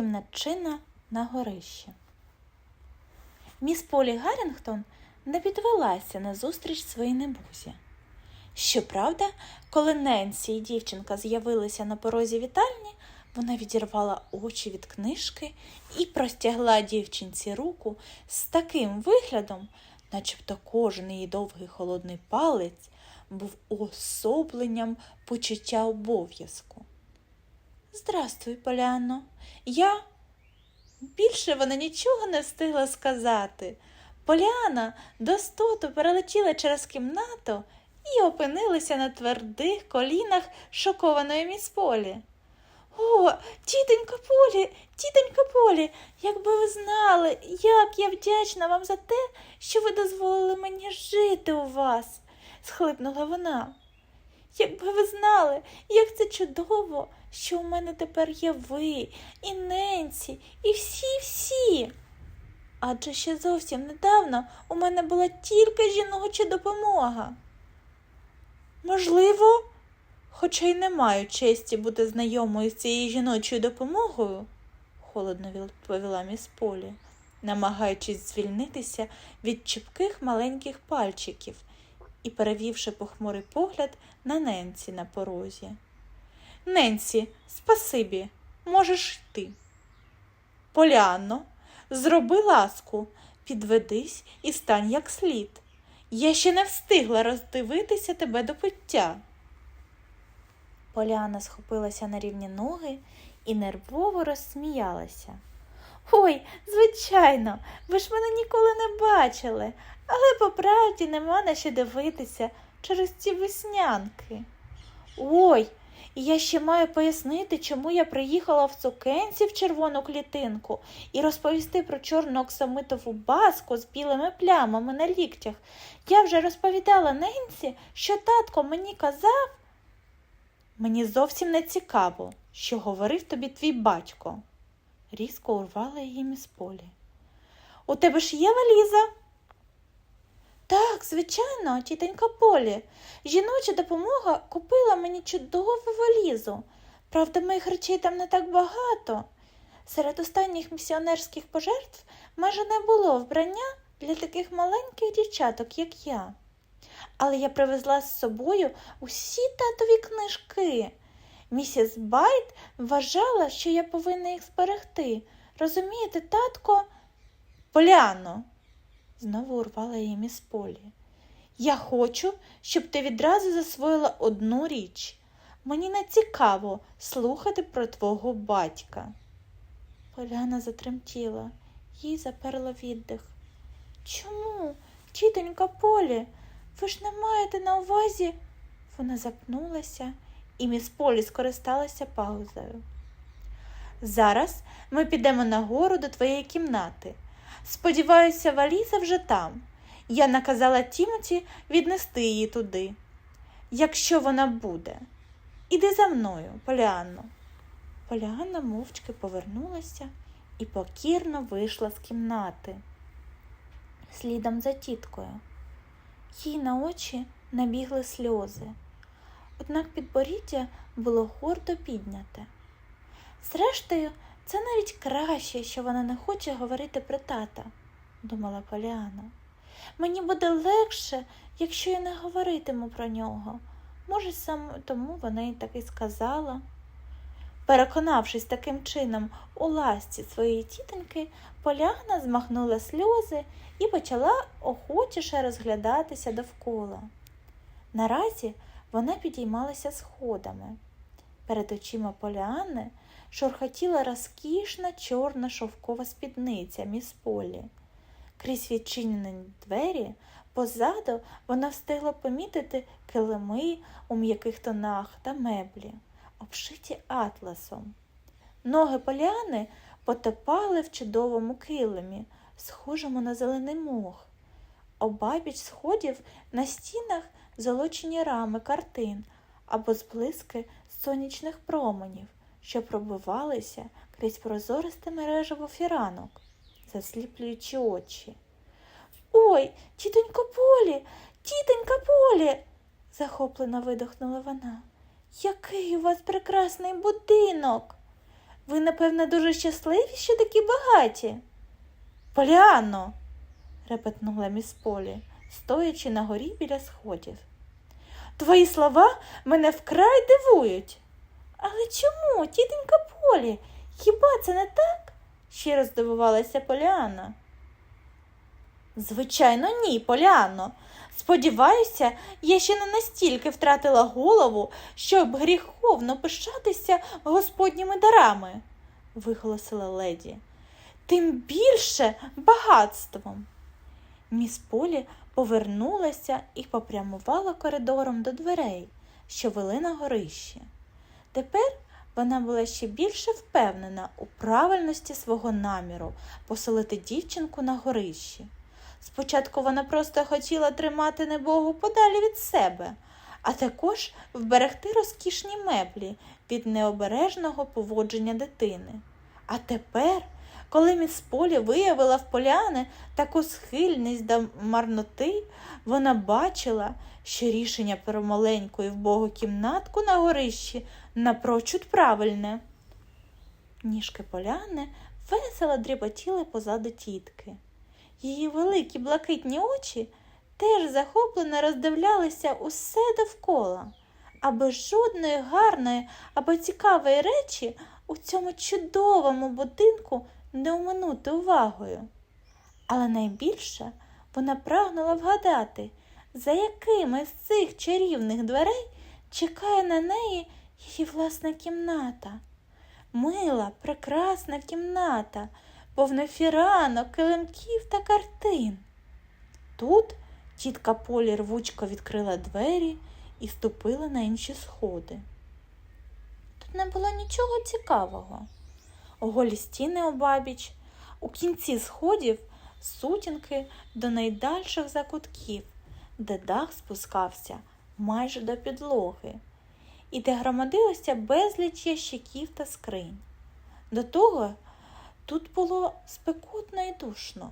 кімнатчина на горищі. Міс Полі Гаррінгтон не підвелася на зустріч своїй небузі. Щоправда, коли Ненсі і дівчинка з'явилися на порозі вітальні, вона відірвала очі від книжки і простягла дівчинці руку з таким виглядом, начебто кожен її довгий холодний палець був уособленням почуття обов'язку. Здрастуй, Поляно. Я більше вона нічого не встигла сказати. Поляна до стоту перелетіла через кімнату і опинилася на твердих колінах шокованої міс Полі. О, тітонька Полі, тітонька Полі, якби ви знали, як я вдячна вам за те, що ви дозволили мені жити у вас, схлипнула вона. Якби ви знали, як це чудово, що у мене тепер є ви, і Ненсі, і всі-всі. Адже ще зовсім недавно у мене була тільки жіноча допомога. Можливо, хоча й не маю честі бути знайомою з цією жіночою допомогою, холодно відповіла міс Полі, намагаючись звільнитися від чіпких маленьких пальчиків і перевівши похмурий погляд на Ненсі на порозі. Ненсі, спасибі, можеш йти. Поліанно, зроби ласку, підведись і стань як слід. Я ще не встигла роздивитися тебе до пиття. Поляна схопилася на рівні ноги і нервово розсміялася. Ой, звичайно, ви ж мене ніколи не бачили, але по правді нема на що дивитися через ці веснянки. Ой, і я ще маю пояснити, чому я приїхала в цукенці в червону клітинку і розповісти про чорну оксамитову баску з білими плямами на ліктях. Я вже розповідала Ненсі, що татко мені казав. Мені зовсім не цікаво, що говорив тобі твій батько, різко урвала її міс Полі. У тебе ж є валіза? Так, звичайно, тітенька Полі. Жіноча допомога купила мені чудову валізу. Правда, моїх речей там не так багато. Серед останніх місіонерських пожертв майже не було вбрання для таких маленьких дівчаток, як я. Але я привезла з собою усі татові книжки. Місіс Байт вважала, що я повинна їх зберегти. Розумієте, татко? Поляно, знову урвала її міс Полі. Я хочу, щоб ти відразу засвоїла одну річ. Мені не цікаво слухати про твого батька. Поляна затремтіла, їй заперла віддих. Чому, тітонька Полі, ви ж не маєте на увазі? Вона запнулася, і міс Полі скористалася паузою. Зараз ми підемо нагору до твоєї кімнати. Сподіваюся, валіза вже там. Я наказала Тімоті віднести її туди, якщо вона буде. Іди за мною, Поліанно. Поліанна мовчки повернулася і покірно вийшла з кімнати. Слідом за тіткою. Їй на очі набігли сльози, однак підборіддя було гордо підняте. Зрештою, це навіть краще, що вона не хоче говорити про тата, думала Поліана. Мені буде легше, якщо я не говоритиму про нього. Може, саме тому вона й так і сказала. Переконавшись таким чином у ласці своєї тітоньки, Поляна змахнула сльози і почала охочіше розглядатися довкола. Наразі вона підіймалася сходами. Перед очима Поліанни шурхотіла розкішна чорна шовкова спідниця міс Полі. Крізь відчинені двері позаду вона встигла помітити килими у м'яких тонах та меблі, обшиті атласом. Ноги Поліани потопали в чудовому килимі, схожому на зелений мох. Обабіч сходів на стінах золочені рами картин або зблиски сонячних променів, що пробивалися крізь прозористе мережево фіранок, засліплюючи очі. Ой, тітонько Полі, тітонька Полі, захоплено видихнула вона. Який у вас прекрасний будинок. ви, напевно, дуже щасливі, що такі багаті. Поліанно, репетнула міс Полі, стоячи на горі біля сходів. Твої слова мене вкрай дивують. Але чому, тітенька Полі? Хіба це не так? щиро здивувалася Поліанна. Звичайно, ні, Поліанно. Сподіваюся, я ще не настільки втратила голову, щоб гріховно пишатися господніми дарами, виголосила леді. Тим більше багатством. Міс Полі повернулася і попрямувала коридором до дверей, що вели на горище. Тепер вона була ще більше впевнена у правильності свого наміру поселити дівчинку на горищі. Спочатку вона просто хотіла тримати небогу подалі від себе, а також вберегти розкішні меблі від необережного поводження дитини. А тепер, коли міс Полі виявила в поляни таку схильність до марноти, вона бачила, що рішення про маленьку і вбогу кімнатку на горищі напрочуд правильне. Ніжки поляни весело дріботіли позаду тітки. Її великі блакитні очі теж захоплено роздивлялися усе довкола, а без жодної гарної або цікавої речі у цьому чудовому будинку не оминути увагою. Але найбільше вона прагнула вгадати, за якими з цих чарівних дверей чекає на неї її власна кімната. Мила, прекрасна кімната, повна фіранок, килимків та картин. Тут тітка Полі рвучко відкрила двері і ступила на інші сходи. Тут не було нічого цікавого. Голі стіни обабіч, у кінці сходів сутінки до найдальших закутків, де дах спускався майже до підлоги, і де громадилося безліч ящиків та скринь. До того тут було спекотно і душно.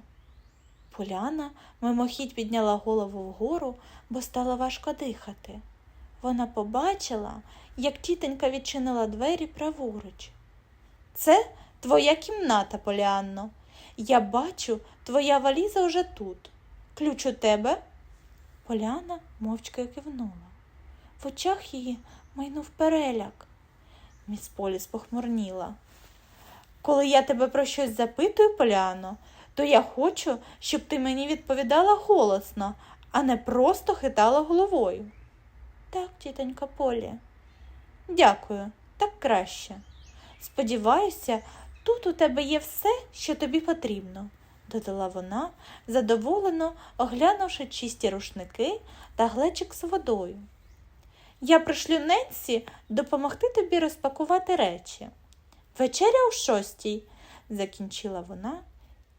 Поляна мимохідь підняла голову вгору, бо стало важко дихати. Вона побачила, як тітонька відчинила двері праворуч. Це твоя кімната, Поліанно. Я бачу, твоя валіза вже тут. Ключ у тебе? Поляна мовчки кивнула. В очах її майнув переляк. Міс Полі спохмурніла. Коли я тебе про щось запитую, Поляно, то я хочу, щоб ти мені відповідала голосно, а не просто хитала головою. Так, тітонька Полі. Дякую, так краще. Сподіваюся, тут у тебе є все, що тобі потрібно, додала вона, задоволено оглянувши чисті рушники та глечик з водою. Я пришлю Ненсі допомогти тобі розпакувати речі. Вечеря о шостій, закінчила вона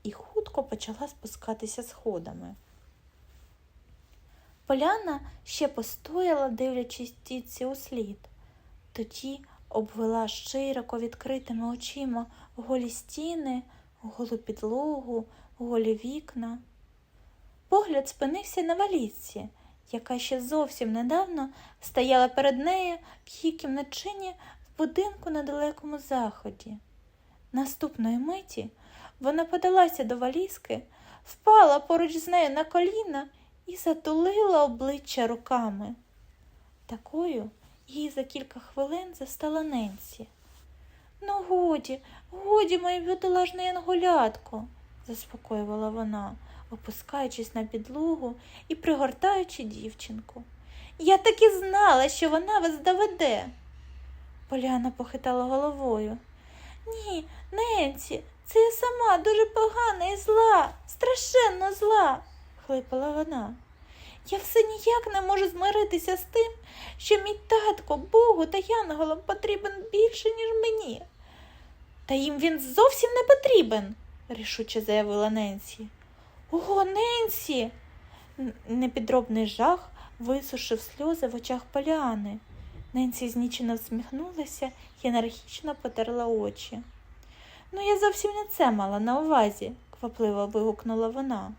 і хутко почала спускатися сходами. Поляна ще постояла, дивлячись тітці у слід. Тоді обвела широко відкритими очима голі стіни, голу підлогу, голі вікна. Погляд спинився на валізці, яка ще зовсім недавно стояла перед нею в її кімнатчині в будинку на далекому заході. Наступної миті вона подалася до валізки, впала поруч з нею на коліна і затулила обличчя руками. Такою її за кілька хвилин застала Ненсі. Ну, годі, годі, моє бідолажне янголятко, заспокоювала вона, опускаючись на підлогу і пригортаючи дівчинку. Я так і знала, що вона вас доведе. Поляна похитала головою. Ні, Ненсі, це я сама дуже погана і зла, страшенно зла, хлипала вона. Я все ніяк не можу змиритися з тим, що мій татко Богу та янголам потрібен більше, ніж мені. Та їм він зовсім не потрібен, рішуче заявила Ненсі. Ого, Ненсі. Непідробний жах висушив сльози в очах Поляни. Ненсі знічено всміхнулася і енергічно потерла очі. Ну, я зовсім не це мала на увазі, квапливо вигукнула вона.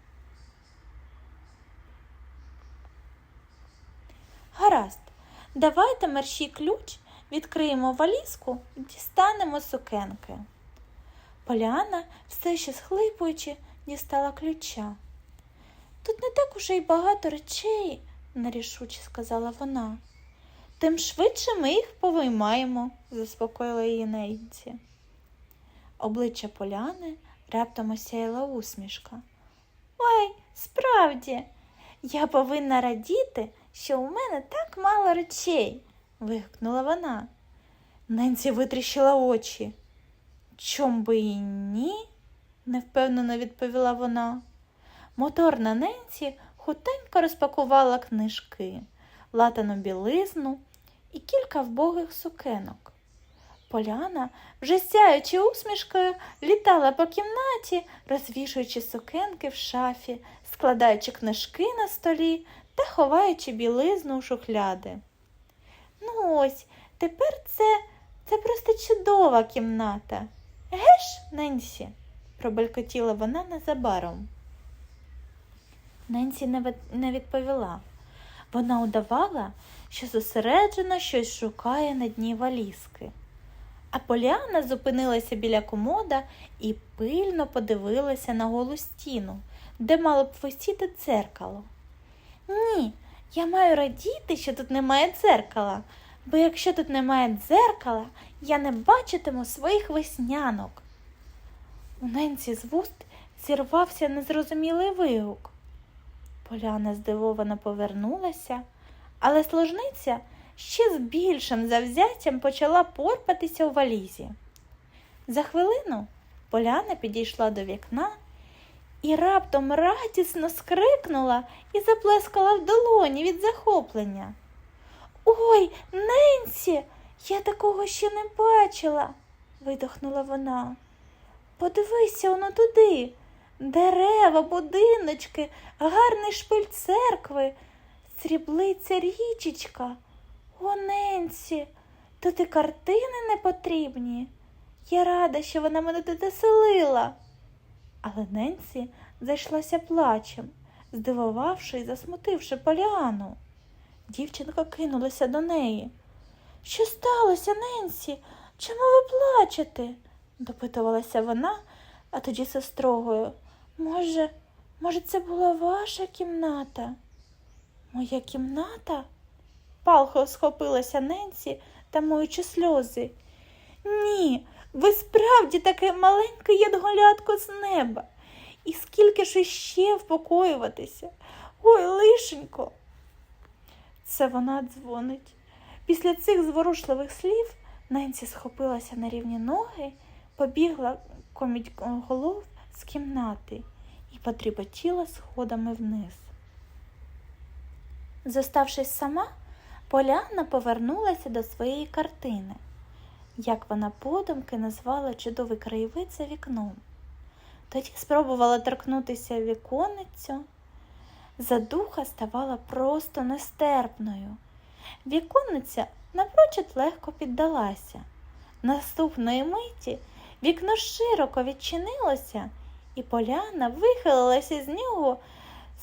Гаразд, давайте мерщій ключ відкриємо валізку і дістанемо сукенки. Поляна, все ще схлипуючи, дістала ключа. Тут не так уже й багато речей, нерішуче сказала вона. Тим швидше ми їх повиймаємо, заспокоїла її Ненці. Обличчя Поляни раптом осяяла усмішка. Ой, справді, я повинна радіти, що у мене так мало речей, вигукнула вона. Ненці витріщила очі. Чом би і ні? невпевнено відповіла вона. Моторна Ненсі хутенько розпакувала книжки, латану білизну і кілька вбогих сукенок. Поляна, вже сяючи усмішкою, літала по кімнаті, розвішуючи сукенки в шафі, складаючи книжки на столі та ховаючи білизну у шухляди. Ну ось, тепер це, це просто чудова кімната. Геш, Ненсі, пробелькотіла вона незабаром. Ненсі не, відповіла. Вона удавала, що зосереджено щось шукає на дні валізки. А Поліана зупинилася біля комода і пильно подивилася на голу стіну, де мало б висіти дзеркало. Ні, я маю радіти, що тут немає дзеркала, бо якщо тут немає дзеркала, я не бачитиму своїх веснянок. У Ненсі з вуст зірвався незрозумілий вигук. Поляна здивовано повернулася, але служниця ще з більшим завзяттям почала порпатися у валізі. За хвилину Поляна підійшла до вікна і раптом радісно скрикнула і заплескала в долоні від захоплення. Ой, Ненсі, я такого ще не бачила, видохнула вона. Подивися воно туди. Дерева, будиночки, гарний шпиль церкви, сріблиця річечка. О, Ненсі, тут і картини не потрібні. Я рада, що вона мене тут заселила. Але Ненсі зайшлася плачем, здивувавши і засмутивши Поліану. Дівчинка кинулася до неї. Що сталося, Ненсі? Чому ви плачете? допитувалася вона, а тоді сестрогою. Може, може, це була ваша кімната? Моя кімната? Палко схопилася Ненсі, тамуючи сльози. Ні, ви справді таке маленьке ядголятко з неба. І скільки ж іще впокоюватися? Ой, лишенько. Це вона дзвонить. Після цих зворушливих слів Ненсі схопилася на рівні ноги, побігла коміть голов з кімнати і потріпотіла сходами вниз. Зоставшись сама, Поляна повернулася до своєї картини, як вона подумки назвала чудовий краєвид за вікном. Тоді спробувала торкнутися віконницю. Задуха ставала просто нестерпною. Віконниця напрочуд легко піддалася. Наступної миті вікно широко відчинилося, і поляна вихилилася з нього,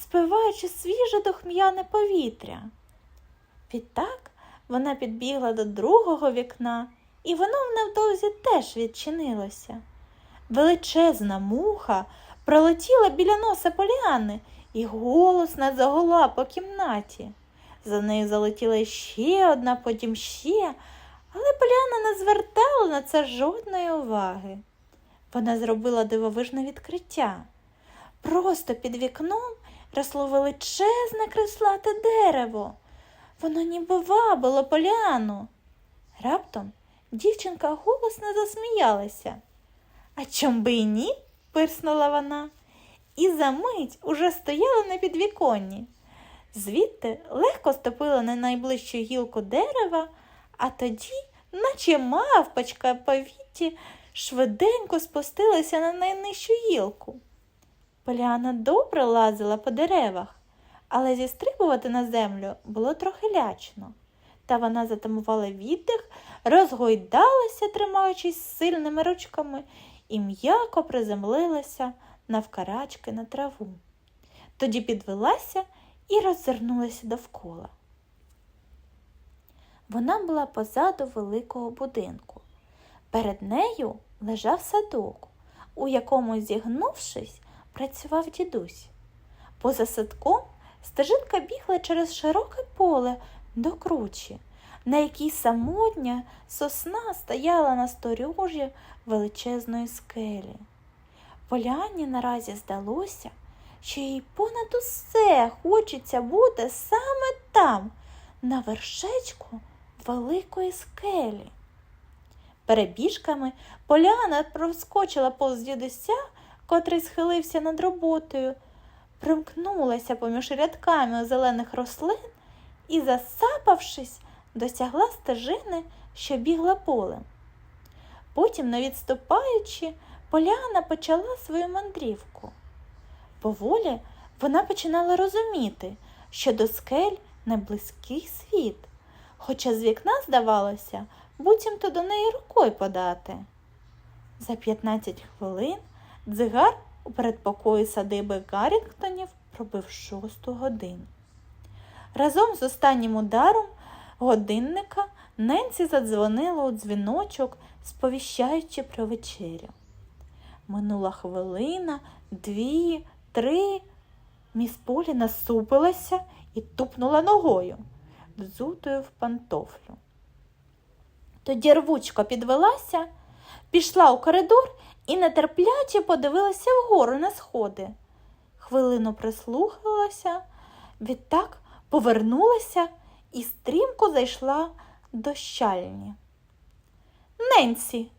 спиваючи свіже духм'яне повітря. Відтак вона підбігла до другого вікна, і воно невдовзі теж відчинилося. Величезна муха пролетіла біля носа поляни і голосно загула по кімнаті. За нею залетіла ще одна, потім ще, але поляна не звертала на це жодної уваги. Вона зробила дивовижне відкриття. Просто під вікном росло величезне креслате дерево. Воно ніби вабило поляну. Раптом дівчинка голосно засміялася. А чом би і ні? пирснула вона, і за мить уже стояла на підвіконні. Звідти легко ступила на найближчу гілку дерева, а тоді, наче мавпочка повіті, швиденько спустилася на найнижчу гілку. Поляна добре лазила по деревах, але зістрибувати на землю було трохи лячно. Та вона затамувала віддих, розгойдалася, тримаючись сильними ручками, і м'яко приземлилася навкарачки на траву. Тоді підвелася і роззирнулася довкола. Вона була позаду великого будинку. Перед нею лежав садок, у якому, зігнувшись, працював дідусь. Поза садком стежинка бігла через широке поле до кручі, на якій самотня сосна стояла на сторожі величезної скелі. Поляні наразі здалося, що їй понад усе хочеться бути саме там, на вершечку великої скелі. Перебіжками Поляна проскочила повз дідуся, котрий схилився над роботою, примкнулася поміж рядками зелених рослин і, засапавшись, досягла стежини, що бігла полем. Потім, не відступаючи, Поляна почала свою мандрівку. Поволі вона починала розуміти, що до скель не близький світ, хоча з вікна здавалося, буцімто до неї рукою подати. За 15 хвилин дзигар у передпокої садиби Гаррінгтонів пробив шосту годину. Разом з останнім ударом годинника Ненсі задзвонила у дзвіночок, сповіщаючи про вечерю. Минула хвилина, дві, три. Міс Полі насупилася і тупнула ногою, взутою в пантофлю. Тоді рвучко підвелася, пішла у коридор і нетерпляче подивилася вгору на сходи. Хвилину прислухалася, відтак повернулася і стрімко зайшла до щальні. Ненсі,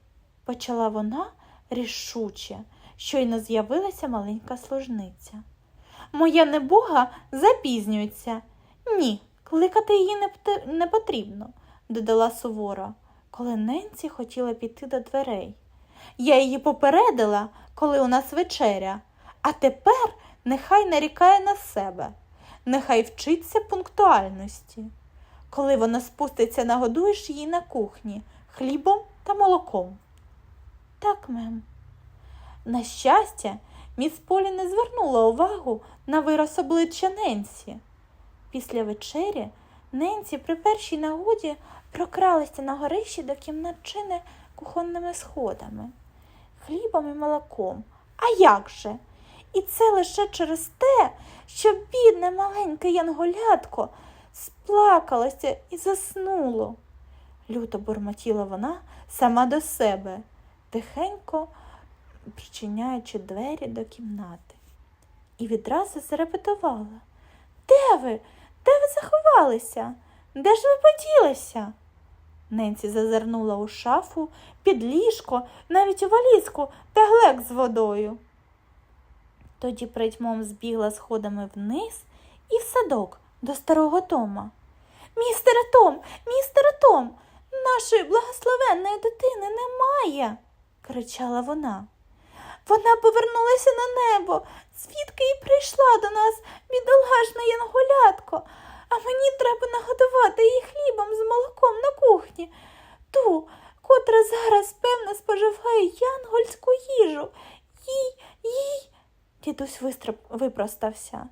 почала вона рішуче, щойно з'явилася маленька служниця. Моя небога запізнюється. Ні, кликати її не, потрібно, додала суворо, коли Ненсі хотіла піти до дверей. Я її попередила, коли у нас вечеря, а тепер нехай нарікає на себе, нехай вчиться пунктуальності. Коли вона спуститься, нагодуєш її на кухні хлібом та молоком. Так, мем. На щастя, міс Полі не звернула увагу на вираз обличчя Ненсі. Після вечері Ненсі при першій нагоді прокралася на горищі до кімнатчини кухонними сходами, хлібом і молоком. А як же? І це лише через те, що бідне маленьке янголятко сплакалося і заснуло. Люто бурмотіла вона сама до себе, тихенько причиняючи двері до кімнати. І відразу зарепетувала. Де ви? Де ви заховалися? Де ж ви поділися? Ненсі зазирнула у шафу, під ліжко, навіть у валізку та глек з водою. Тоді притьмом збігла сходами вниз і в садок до старого Тома. Містере Том, містере Том, нашої благословенної дитини немає, кричала вона. Вона повернулася на небо, звідки і прийшла до нас бідолашна янголятко, а мені треба нагодувати її хлібом з молоком на кухні, ту, котра зараз, певне, споживає янгольську їжу. Їй, їй. Дідусь вистроп... випростався.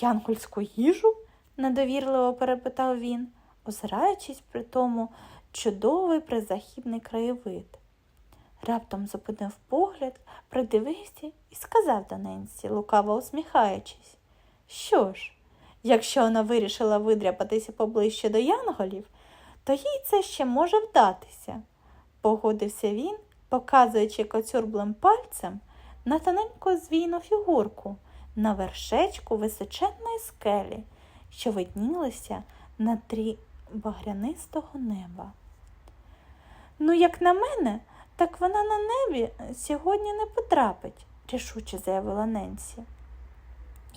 Янгольську їжу? Недовірливо перепитав він, озираючись при тому чудовий призахідний краєвид. Раптом зупинив погляд, придивився і сказав до Ненсі, лукаво усміхаючись. Що ж, якщо вона вирішила видряпатися поближче до янголів, то їй це ще може вдатися. Погодився він, показуючи коцюрблим пальцем на тоненьку звійну фігурку на вершечку височенної скелі, що виднілися на трі багрянистого неба. Ну, як на мене, так вона на небі сьогодні не потрапить, рішуче заявила Ненсі.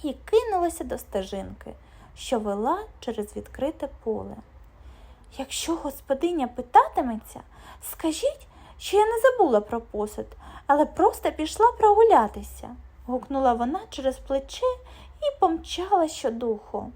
І кинулася до стежинки, що вела через відкрите поле. Якщо господиня питатиметься, скажіть, що я не забула про посуд, але просто пішла прогулятися, гукнула вона через плече і помчала щодуху.